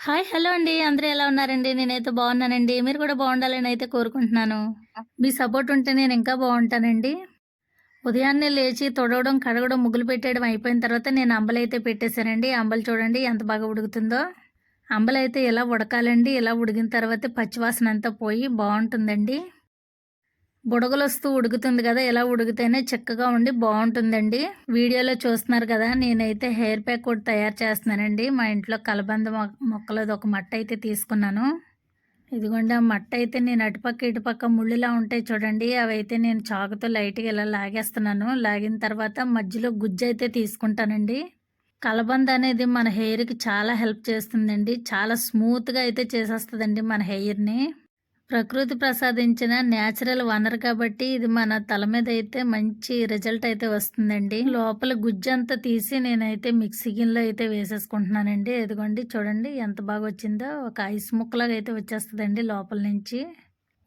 Hi hello అండి. అందరూ ఎలా ఉన్నారండి? నేనైతే బాగున్నానండి. మీరు కూడా బాగుండాలని అయితే కోరుకుంటున్నాను. మీ సపోర్ట్ ఉంటే నేను ఇంకా బాగుంటానండి. ఉదయాన్నే లేచి తొడవడం కడగడం ముగ్గులు పెట్టేయడం అయిపోయిన తర్వాత నేను అంబలైతే పెట్టేశానండి. అంబలు చూడండి ఎంత బాగా ఉడుకుతుందో. అంబలైతే ఇలా ఉడకాలండి ఇలా ఉడికిన తర్వాత పచ్చివాసన అంతా పోయి బాగుంటుందండి. బుడగలు వస్తూ ఉడుకుతుంది కదా ఇలా ఉడికితేనే చిక్కగా ఉండి బాగుంటుందండి. వీడియోలో చూస్తున్నారు కదా నేనైతే హెయిర్ ప్యాక్ కూడా తయారు చేస్తున్నానండి. మా ఇంట్లో కలబంద మొక్కలది ఒక మట్ట అయితే తీసుకున్నాను. ఇదిగోండి ఆ మట్ట అయితే నేను అటుపక్క ఇటుపక్క ముళ్ళులా ఉంటాయి చూడండి. అవి అయితే నేను చాకుతో లైట్గా ఇలా లాగేస్తున్నాను. లాగిన తర్వాత మధ్యలో గుజ్జు అయితే తీసుకుంటానండి. కలబంద అనేది మన హెయిర్కి చాలా హెల్ప్ చేస్తుందండి. చాలా స్మూత్గా అయితే చేసేస్తుందండి మన హెయిర్ని. ప్రకృతి ప్రసాదించిన న్యాచురల్ వనరు కాబట్టి ఇది మన తల మీద అయితే మంచి రిజల్ట్ అయితే వస్తుందండి. లోపల గుజ్జు అంతా తీసి నేనైతే మిక్సీ గిన్నెలో అయితే వేసేసుకుంటున్నానండి. ఇదిగోండి చూడండి ఎంత బాగా వచ్చిందో. ఒక ఐస్ ముక్కలాగా అయితే వచ్చేస్తుందండి లోపల నుంచి.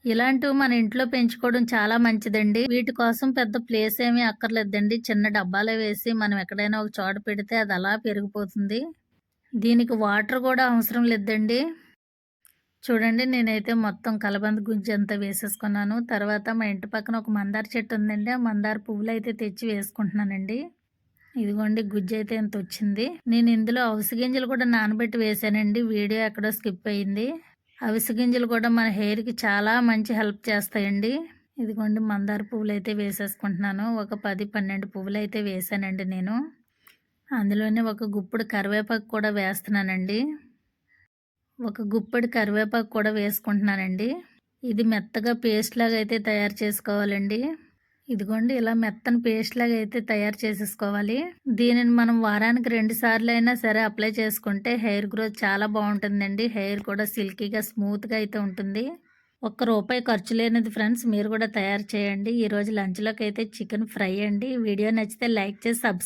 ఇలాంటివి మన ఇంట్లో పెంచుకోవడం చాలా మంచిదండి. వీటి కోసం పెద్ద ప్లేస్ ఏమీ అక్కర్లేదండి. చిన్న డబ్బాలో వేసి మనం ఎక్కడైనా ఒక చోట పెడితే అది అలా పెరిగిపోతుంది. దీనికి వాటర్ కూడా అవసరం లేదండి. చూడండి నేనైతే మొత్తం కలబంద గుజ్జు అంతా వేసేసుకున్నాను. తర్వాత మా ఇంటి పక్కన ఒక మందార చెట్టు ఉందండి. ఆ మందార పువ్వులు అయితే తెచ్చి వేసుకుంటున్నానండి. ఇదిగోండి గుజ్జు అయితే ఎంత వచ్చింది. నేను ఇందులో అవిసె గింజలు కూడా నానబెట్టి వేసానండి. వీడియో ఎక్కడో స్కిప్ అయింది. అవిసి గింజలు కూడా మన హెయిర్కి చాలా మంచి హెల్ప్ చేస్తాయండి. ఇదిగోండి మందార పువ్వులు అయితే వేసేసుకుంటున్నాను. ఒక పది పన్నెండు పువ్వులు అయితే వేసానండి నేను. అందులోనే ఒక గుప్పుడు కరివేపాకు కూడా వేస్తున్నానండి. ఒక గుప్పడి కరివేపాకు కూడా వేసుకుంటున్నానండి. ఇది మెత్తగా పేస్ట్ లాగా అయితే తయారు చేసుకోవాలండి. ఇదిగోండి ఇలా మెత్తని పేస్ట్ లాగా అయితే తయారు చేసేసుకోవాలి. దీనిని మనం వారానికి రెండు సార్లు అయినా సరే అప్లై చేసుకుంటే హెయిర్ గ్రోత్ చాలా బాగుంటుందండి. హెయిర్ కూడా సిల్కీగా స్మూత్గా అయితే ఉంటుంది. ఒక్క రూపాయి ఖర్చు లేనిది ఫ్రెండ్స్ మీరు కూడా తయారు చేయండి. ఈరోజు లంచ్లోకి అయితే చికెన్ ఫ్రై అండి. వీడియో నచ్చితే లైక్ చేసి సబ్స్క్రైబ్